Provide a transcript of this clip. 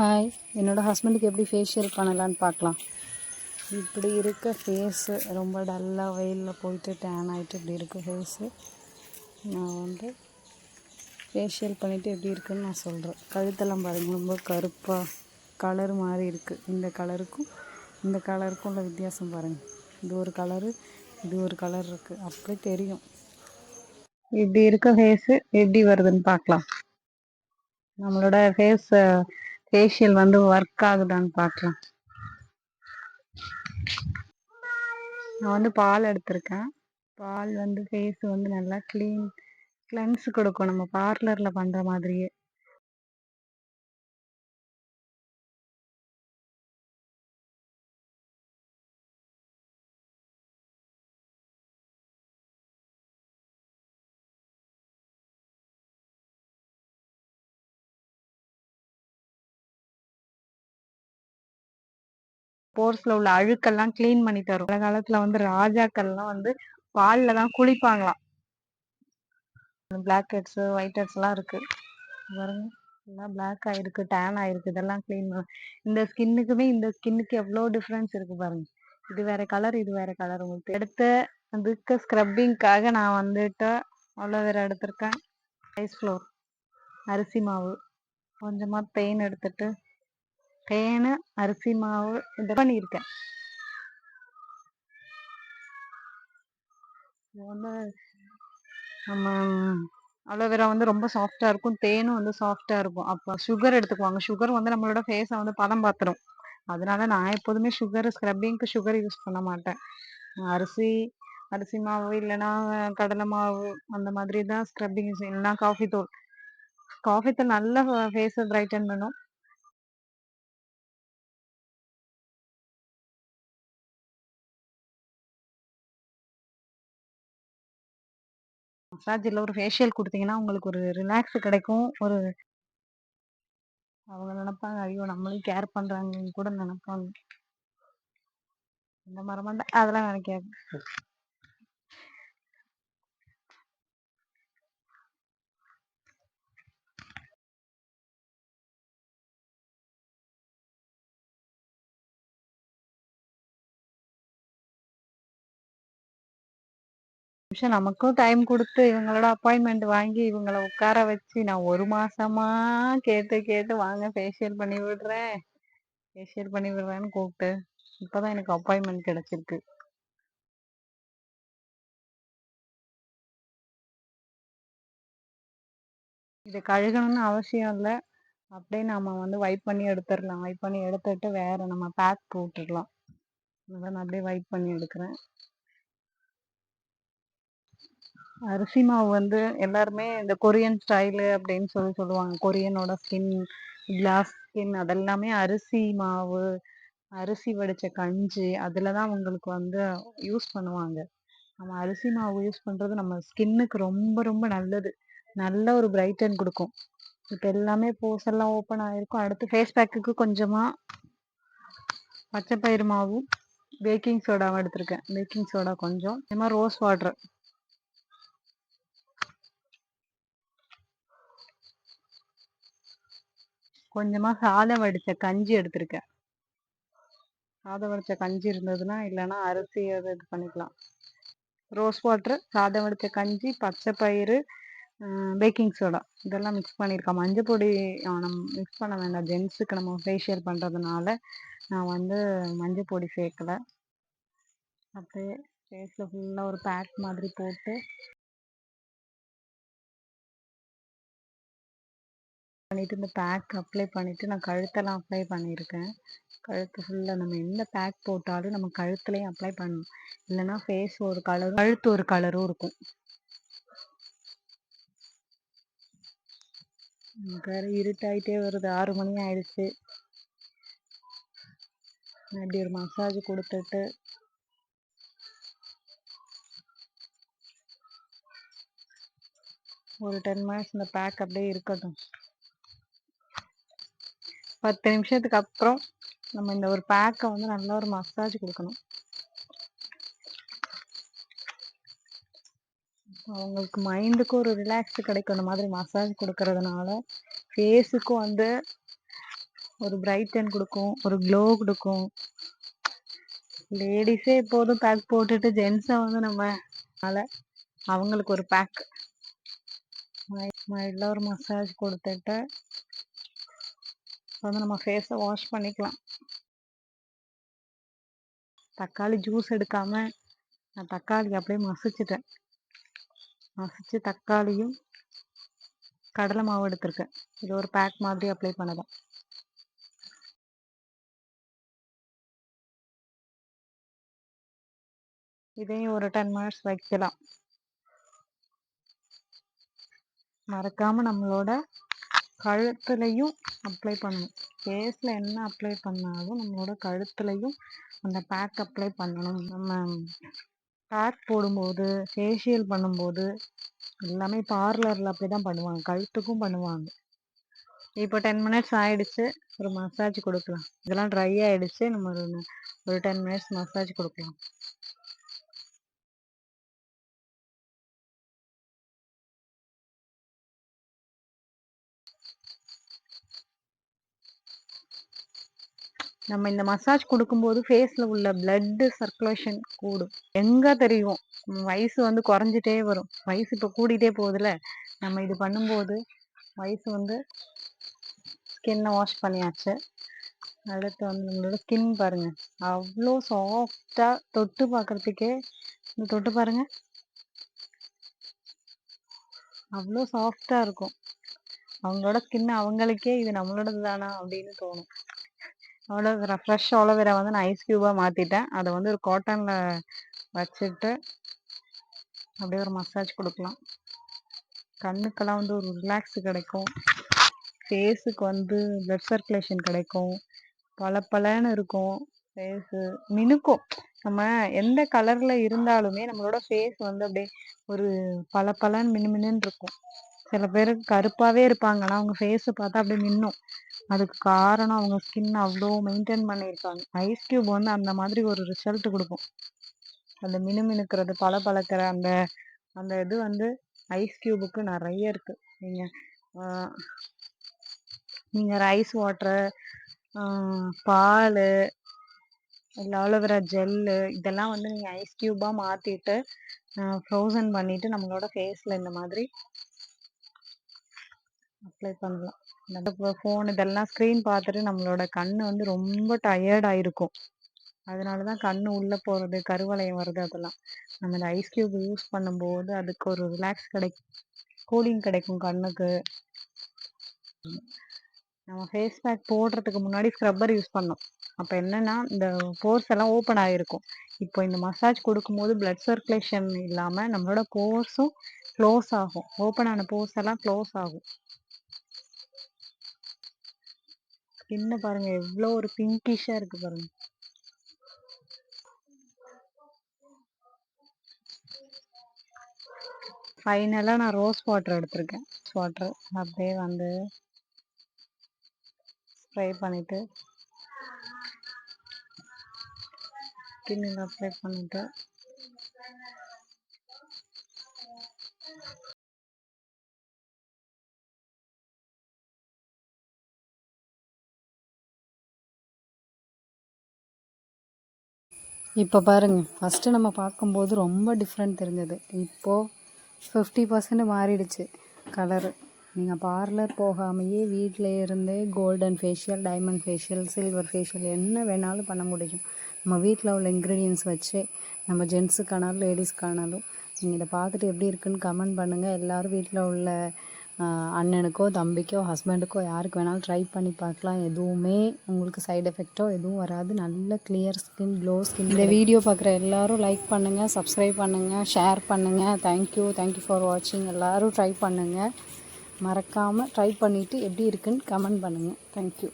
Hi என்னோடய ஹஸ்பண்டுக்கு எப்படி ஃபேஷியல் பண்ணலான்னு பார்க்கலாம். இப்படி இருக்க ஃபேஸு ரொம்ப டல்லாக வெயிலில் போயிட்டு டேன் ஆகிட்டு இப்படி இருக்க ஃபேஸு நான் வந்து ஃபேஷியல் பண்ணிவிட்டு எப்படி இருக்குன்னு நான் சொல்கிறேன் கழுத்தெல்லாம் பாருங்கள் ரொம்ப கருப்பாக கலர் மாதிரி இருக்குது இந்த கலருக்கும் இந்த கலருக்கும் உள்ள வித்தியாசம் பாருங்கள் இது ஒரு கலரு இது ஒரு கலர் இருக்குது அப்படியே தெரியும். இப்படி இருக்க ஃபேஸு எப்படி வருதுன்னு பார்க்கலாம். நம்மளோட ஃபேஸ் ஃபேஷியல் வந்து ஒர்க் ஆகுதான்னு பார்க்கலாம் நான் வந்து பால் எடுத்திருக்கேன். பால் வந்து ஃபேஸ் வந்து நல்லா க்ளீன் கிளென்ஸ் கொடுக்கும். நம்ம பார்லரில் பண்ணுற மாதிரியே. போர்ஸ்ல உள்ள அழுக்கெல்லாம் க்ளீன் பண்ணி தரும். அந்த காலத்துல வந்து ராஜாக்கள்லாம் வந்து பால்ல தான் குளிப்பாங்களாம். பிளாக் ஹெட்ஸ் ஒயிட் ஹெட்ஸ் எல்லாம் இருக்கு. பாருங்க எல்லாம் பிளாக் ஆயிருக்கு டேன் ஆயிருக்கு இதெல்லாம் க்ளீன் பண்ண. இந்த ஸ்கின்னுக்குமே இந்த ஸ்கின்னுக்கு எவ்வளோ டிஃப்ரென்ஸ் இருக்கு பாருங்க. இது வேற கலர் இது வேற கலர் உங்களுக்கு எடுத்த அதுக்கு ஸ்க்ரப்பிங்காக நான் வந்துட்டு அலோவேரா எடுத்திருக்கேன். ரைஸ் ஃப்ளோர் அரிசி மாவு கொஞ்சமாக பெயின் எடுத்துட்டு தேனு அரிசி மாவு இதை பண்ணியிருக்கேன். இது வந்து நம்ம அலோவேரா வந்து ரொம்ப சாஃப்டா இருக்கும். தேனும் வந்து சாஃப்டா இருக்கும். அப்போ சுகர் எடுத்துக்குவாங்க. சுகர் வந்து நம்மளோட ஃபேஸை வந்து பதம் பார்த்துரும் அதனால நான் எப்போதுமே சுகர் ஸ்க்ரப்பிங்க்கு சுகர் யூஸ் பண்ண மாட்டேன். அரிசி அரிசி மாவு இல்லைன்னா கடலை மாவு அந்த மாதிரி தான் ஸ்க்ரப்பிங் யூஸ் இல்லைன்னா காஃபி தூள். காஃபி தூள் நல்ல ஃபேஸை பிரைட்டன் பண்ணும். மசாஜ் இல்லை ஒரு ஃபேஷியல் கொடுத்தீங்கன்னா உங்களுக்கு ஒரு ரிலாக்ஸ் கிடைக்கும். ஒரு அவங்க நினைப்பாங்க ஐயோ நம்மளையும் கேர் பண்றாங்கன்னு கூட நினைப்பாங்க. இந்த மரமா அதெல்லாம் நினைக்காது. நிமிஷம் நமக்கும் டைம் கொடுத்து இவங்களோட அப்பாயின்மெண்ட் வாங்கி இவங்கள உட்கார வச்சு நான் ஒரு மாசமா கேட்டு கேட்டு வாங்க ஃபேஷியல் பண்ணி விடுறேன். ஃபேஷியல் பண்ணி விடுறேன்னு கூப்பிட்டு இப்பதான் எனக்கு அப்பாயின்மெண்ட் கிடைச்சிருக்கு. இது கழுகணும்னு அவசியம் இல்லை. அப்படியே நம்ம வந்து வைப் பண்ணி எடுத்துடலாம். வைப் பண்ணி எடுத்துட்டு வேற நம்ம பேக் போட்டுடலாம். நான் அப்படியே வைப் பண்ணி எடுக்கிறேன். அரிசி மாவு வந்து எல்லாருமே இந்த கொரியன் ஸ்டைலு அப்படின்னு சொல்லி சொல்லுவாங்க. கொரியனோட ஸ்கின் கிளாஸ் ஸ்கின் அதெல்லாமே அரிசி மாவு அரிசி வடிச்ச கஞ்சி அதில் தான் அவங்களுக்கு வந்து யூஸ் பண்ணுவாங்க. நம்ம அரிசி மாவு யூஸ் பண்ணுறது நம்ம ஸ்கின்னுக்கு ரொம்ப ரொம்ப நல்லது. நல்ல ஒரு பிரைட்டன் கொடுக்கும். இப்போ எல்லாமே போஸ் எல்லாம் ஓப்பன் ஆகிருக்கும் அடுத்து ஃபேஸ் பேக்குக்கு கொஞ்சமாக பச்சை பயிறு மாவும் பேக்கிங் சோடாவும் எடுத்திருக்கேன். பேக்கிங் சோடா கொஞ்சம். இந்த மாதிரி ரோஸ் வாட்ரு கொஞ்சமா சாதம் வடிச்ச கஞ்சி எடுத்திருக்கேன். சாதம் வடிச்ச கஞ்சி இருந்ததுன்னா இல்லைன்னா அரிசி அது இது பண்ணிக்கலாம். ரோஸ் வாட்ரு சாதம் வடிச்ச கஞ்சி பச்சை பயிறு பேக்கிங் சோடா. இதெல்லாம் மிக்ஸ் பண்ணியிருக்கேன் மஞ்சள் பொடி நம்ம மிக்ஸ் பண்ண வேண்டாம். ஜென்ஸுக்கு நம்ம ஃபேஷியல் பண்ணுறதுனால நான் வந்து மஞ்சள் பொடி சேர்க்கலை. அப்படியே ஃபேஸில் ஃபுல்லாக ஒரு பேக் மாதிரி போட்டு பண்ணிட்டு இந்த பேக் அப்ளை பண்ணிட்டு நான் கழுத்தெல்லாம் அப்ளை பண்ணியிருக்கேன். கழுத்து ஃபுல்லாக நம்ம எந்த பேக் போட்டாலும் நம்ம கழுத்துலையும் அப்ளை பண்ணணும். இல்லைன்னா ஃபேஸ் ஒரு கலரும் கழுத்து ஒரு கலரும் இருக்கும். வேறு இருட்டாயிட்டே வருது. ஆறு மணி ஆயிடுச்சு. இப்படி ஒரு மசாஜ் கொடுத்துட்டு ஒரு டென் மினிட்ஸ் இந்த பேக் அப்படியே இருக்கட்டும். பத்து நிமிஷத்துக்கு அப்புறம் நம்ம இந்த ஒரு பேக்கை வந்து நல்லா ஒரு மசாஜ் கொடுக்கணும். அவங்களுக்கு மைண்டுக்கும் ஒரு ரிலாக்ஸ் கிடைக்கும் இந்த மாதிரி மசாஜ் கொடுக்கறதுனால ஃபேஸுக்கும் வந்து ஒரு பிரைட்டன் கொடுக்கும் ஒரு க்ளோ கொடுக்கும். லேடிஸே எப்போதும் பேக் போட்டுட்டு ஜென்ஸை வந்து நம்ம அவங்களுக்கு ஒரு பேக் மைல்டாக ஒரு மசாஜ் கொடுத்துட்டு வந்து நம்ம ஃபேஸை வாஷ் பண்ணிக்கலாம். தக்காளி ஜூஸ் எடுக்காம நான் தக்காளி அப்படியே மசிச்சிட்டேன். மசிச்சு தக்காளியும் கடலை மாவு எடுத்திருக்கேன். இது ஒரு பேக் மாதிரி அப்ளை பண்ணதான் இதையும் ஒரு டென் மினிட்ஸ் வைக்கலாம். மறக்காம நம்மளோட கழுத்துலையும் அப்ளை பண்ணணும். ஃபேஸில் என்ன அப்ளை பண்ணாலும் நம்மளோட கழுத்துலையும் அந்த பேக் அப்ளை பண்ணணும். நம்ம பேக் போடும்போது ஃபேஷியல் பண்ணும்போது எல்லாமே பார்லரில் அப்படி தான் பண்ணுவாங்க. கழுத்துக்கும் பண்ணுவாங்க. இப்போ டென் மினிட்ஸ் ஆயிடுச்சு ஒரு மசாஜ் கொடுக்கலாம். இதெல்லாம் ட்ரை ஆயிடுச்சு நம்ம ஒரு ஒரு டென் மினிட்ஸ் மசாஜ் கொடுக்கலாம். நம்ம இந்த மசாஜ் கொடுக்கும்போது ஃபேஸில் உள்ள பிளட்டு சர்க்குலேஷன் கூடும். எங்கே தெரியும்? வயசு வந்து குறைஞ்சிட்டே வரும். வயசு இப்போ கூடிட்டே போகுதுல நம்ம இது பண்ணும்போது வயசு வந்து ஸ்கின்னை வாஷ் பண்ணியாச்சு. அடுத்து வந்து நம்மளோட ஸ்கின் பாருங்கள் அவ்வளோ சாஃப்டாக தொட்டு பார்க்குறதுக்கே இந்த தொட்டு பாருங்க. அவ்வளோ சாஃப்டாக இருக்கும். அவங்களோட ஸ்கின் அவங்களுக்கே இது நம்மளோடது தானா அப்படின்னு தோணும். அவ்வளோ ஃப்ரெஷ் ஆலோவேரா வந்து நான் ஐஸ் க்யூபாக மாற்றிட்டேன் அதை வந்து ஒரு காட்டனில் வச்சுட்டு அப்படியே ஒரு மசாஜ் கொடுக்கலாம். கண்ணுக்கெல்லாம் வந்து ஒரு ரிலாக்ஸ் கிடைக்கும். ஃபேஸுக்கு வந்து பிளட் சர்க்குலேஷன் கிடைக்கும். பல பலன்னு இருக்கும். ஃபேஸு மினுக்கும். நம்ம எந்த கலரில் இருந்தாலுமே நம்மளோட ஃபேஸ் வந்து அப்படியே ஒரு பல பலன்னு மினு மினுன்னு இருக்கும். சில பேர் கருப்பாகவே இருப்பாங்க. ஆனால் அவங்க ஃபேஸை பார்த்தா அப்படியே மின்னும் அதுக்கு காரணம் அவங்க ஸ்கின் அவ்வளோ மெயின்டைன் பண்ணியிருக்காங்க. ஐஸ் க்யூப் வந்து அந்த மாதிரி ஒரு ரிசல்ட் கொடுக்கும். அந்த மினுமினுக்கிறது பல பழக்கிற அந்த அந்த இது வந்து ஐஸ் கியூபுக்கு நிறைய இருக்கு. நீங்கள் நீங்கள் ரைஸ் வாட்டரு பால் இல்லை ஜெல்லு இதெல்லாம் வந்து நீங்கள் ஐஸ் க்யூபாக மாற்றிட்டு ஃப்ரோசன் பண்ணிவிட்டு நம்மளோட ஃபேஸில் இந்த மாதிரி அப்ளை பண்ணலாம். இந்த ஃபோன் இதெல்லாம் ஸ்க்ரீன் பார்த்துட்டு நம்மளோட கண் வந்து ரொம்ப டயர்ட் ஆயிருக்கும். அதனால தான் கண் உள்ளே போகிறது கருவளையம் வருது அதெல்லாம். நம்ம இந்த ஐஸ் க்யூப் யூஸ் பண்ணும்போது அதுக்கு ஒரு ரிலாக்ஸ் கிடைக்கும் கூலிங் கிடைக்கும் கண்ணுக்கு. நம்ம ஃபேஸ் பேக் போடுறதுக்கு முன்னாடி ஸ்க்ரப்பர் யூஸ் பண்ணோம் அப்போ என்னன்னா இந்த போர்ஸ் எல்லாம் ஓப்பன் ஆகிருக்கும் இப்போ இந்த மசாஜ் கொடுக்கும்போது பிளட் சர்க்குலேஷன் இல்லாமல் நம்மளோட போர்ஸும் க்ளோஸ் ஆகும். ஓப்பன் ஆன போர்ஸ் எல்லாம் க்ளோஸ் ஆகும். ஸ்கின்னை பாருங்க எவ்வளோ ஒரு பிங்கிஷா இருக்கு பாருங்க. ஃபைனலாக நான் ரோஸ் வாட்டர் எடுத்திருக்கேன். வாட்டர் அப்படியே வந்து ஸ்ப்ரே பண்ணிவிட்டு ஸ்கின்னில் அப்ளை பண்ணிவிட்டு இப்போ பாருங்கள் ஃபஸ்ட்டு நம்ம பார்க்கும்போது ரொம்ப டிஃப்ரெண்ட் தெரிஞ்சது. இப்போது ஃபிஃப்டி பர்சன்ட் மாறிடுச்சு கலரு நீங்கள் பார்லர் போகாமையே வீட்டில் இருந்தே golden facial diamond facial silver facial என்ன வேணாலும் பண்ண முடியும். நம்ம வீட்டில் உள்ள இன்க்ரீடியன்ஸ் வச்சு நம்ம ஜென்ஸுக்கானாலும் லேடிஸ்க்கானாலும் நீங்கள் இதை பார்த்துட்டு எப்படி இருக்குன்னு கமெண்ட் பண்ணுங்கள் எல்லோரும் வீட்டில் உள்ள அண்ணனுக்கோ தம்பிக்கோ ஹஸ்பண்டுக்கோ யாருக்கு வேணாலும் ட்ரை பண்ணி பார்க்கலாம். எதுவுமே உங்களுக்கு சைடு எஃபெக்டோ எதுவும் வராது. நல்ல கிளியர் ஸ்கின் க்ளோ ஸ்கின் இந்த வீடியோ பார்க்குற எல்லோரும் லைக் பண்ணுங்கள் சப்ஸ்கிரைப் பண்ணுங்கள் ஷேர் பண்ணுங்கள் தேங்க்யூ தேங்க்யூ ஃபார் வாட்சிங் எல்லோரும் ட்ரை பண்ணுங்கள் மறக்காமல் ட்ரை பண்ணிவிட்டு எப்படி இருக்குன்னு கமெண்ட் பண்ணுங்கள் தேங்க்யூ